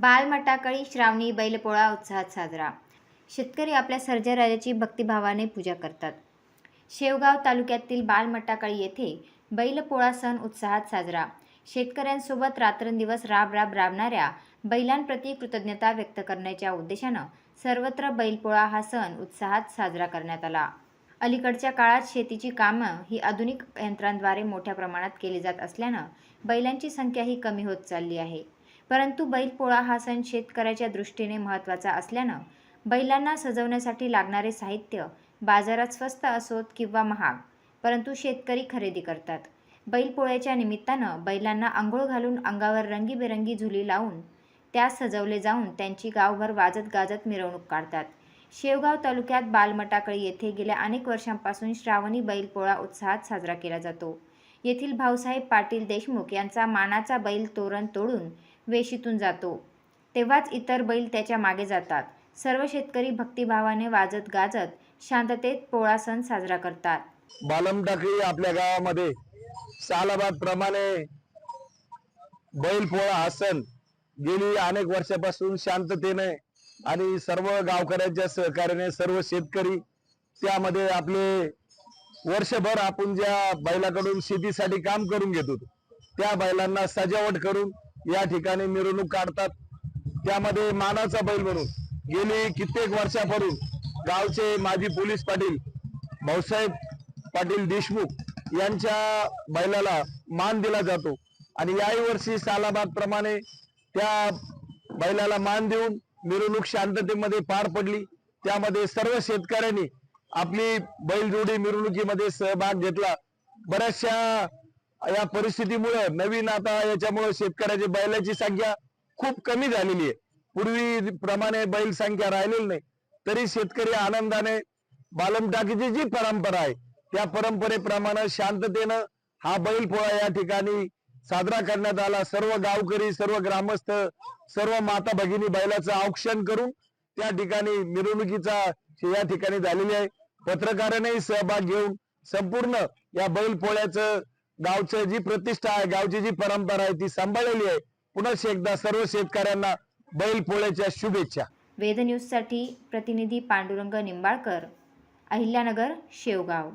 बालमटाकळी श्रावणी बैलपोळा उत्साहात साजरा. शेतकरी आपल्या सर्जराजाची भक्तिभावाने पूजा करतात. शेवगाव तालुक्यातील बालमटाकळी येथे बैलपोळा सण उत्साहात साजरा. शेतकऱ्यांसोबत रात्रंदिवस राब राब राबणाऱ्या बैलांप्रती कृतज्ञता व्यक्त करण्याच्या उद्देशानं सर्वत्र बैलपोळा हा सण उत्साहात साजरा करण्यात आला. अलीकडच्या काळात शेतीची कामं ही आधुनिक यंत्रांद्वारे मोठ्या प्रमाणात केली जात असल्यानं बैलांची संख्याही कमी होत चालली आहे. परंतु बैलपोळा हा सण शेतकऱ्याच्या दृष्टीने महत्त्वाचा असल्यानं बैलांना सजवण्यासाठी लागणारे साहित्य बाजारात स्वस्त असोत किंवा महाग परंतु शेतकरी खरेदी करतात. बैलपोळ्याच्या निमित्तानं बैलांना आंघोळ घालून अंगावर रंगीबेरंगी झुली लावून त्यास सजवले जाऊन त्यांची गावभर वाजत गाजत मिरवणूक काढतात. शेवगाव तालुक्यात बालमटाकळी येथे गेल्या अनेक वर्षांपासून श्रावणी बैलपोळा उत्साहात साजरा केला जातो. येथील भाऊसाहेब पाटील देशमुख यांचा मानाचा बैल तोरण तोडून वेशीतून जातो. तेव्हाच इतर बैल त्याच्यामागे जातात. सर्व शेतकरी भक्तिभावाने वाजत गाजत शांततेत पोळा सण साजरा करतात. बालम टाकळी आपल्या गावामध्ये सालाबाद प्रमाणे बैल पोळा हा सण गेली अनेक वर्षापासून शांततेने आणि सर्व गावकऱ्यांच्या सहकार्याने सर्व शेतकरी त्यामध्ये आपले वर्षभर आपण ज्या बैलाकडून शेतीसाठी काम करून घेतो त्या बैलांना सजावट करून या ठिकाणी मिरवणूक काढतात. त्यामध्ये मानाचा बैल म्हणून गेली कित्येक वर्षापासून गावचे माजी पोलीस पाटील भाऊसाहेब पाटील देशमुख यांच्या बैलाला मान दिला जातो. आणि याही वर्षी सालाबाद प्रमाणे त्या बैलाला मान देऊन मिरवणूक शांततेमध्ये पार पडली. त्यामध्ये सर्व शेतकऱ्यांनी आपली बैलजोडी मिरवणुकीमध्ये सहभाग घेतला. बऱ्याचशा या परिस्थितीमुळे नवीन आता याच्यामुळे शेतकऱ्याची बैलाची संख्या खूप कमी झालेली आहे. पूर्वी प्रमाणे बैल संख्या राहिलेली नाही. तरी शेतकरी आनंदाने बालम टाकीची जी परंपरा आहे त्या परंपरेप्रमाणे शांततेनं हा बैल पोळा या ठिकाणी साजरा करण्यात आला. सर्व गावकरी सर्व ग्रामस्थ सर्व माता भगिनी बैलाचं औक्षण करून त्या ठिकाणी मिरवणुकीचा या ठिकाणी झालेली आहे. पत्रकारांनाही सहभाग घेऊन संपूर्ण या बैल पोळ्याचं गावचं जी प्रतिष्ठा आहे गावची जी परंपरा आहे ती सांभाळलेली आहे. पुन्हा एकदा सर्व शेतकऱ्यांना बैल पोळ्याच्या शुभेच्छा. वेद न्यूजसाठी प्रतिनिधी पांडुरंग निंबाळकर अहिल्यानगर शेवगाव.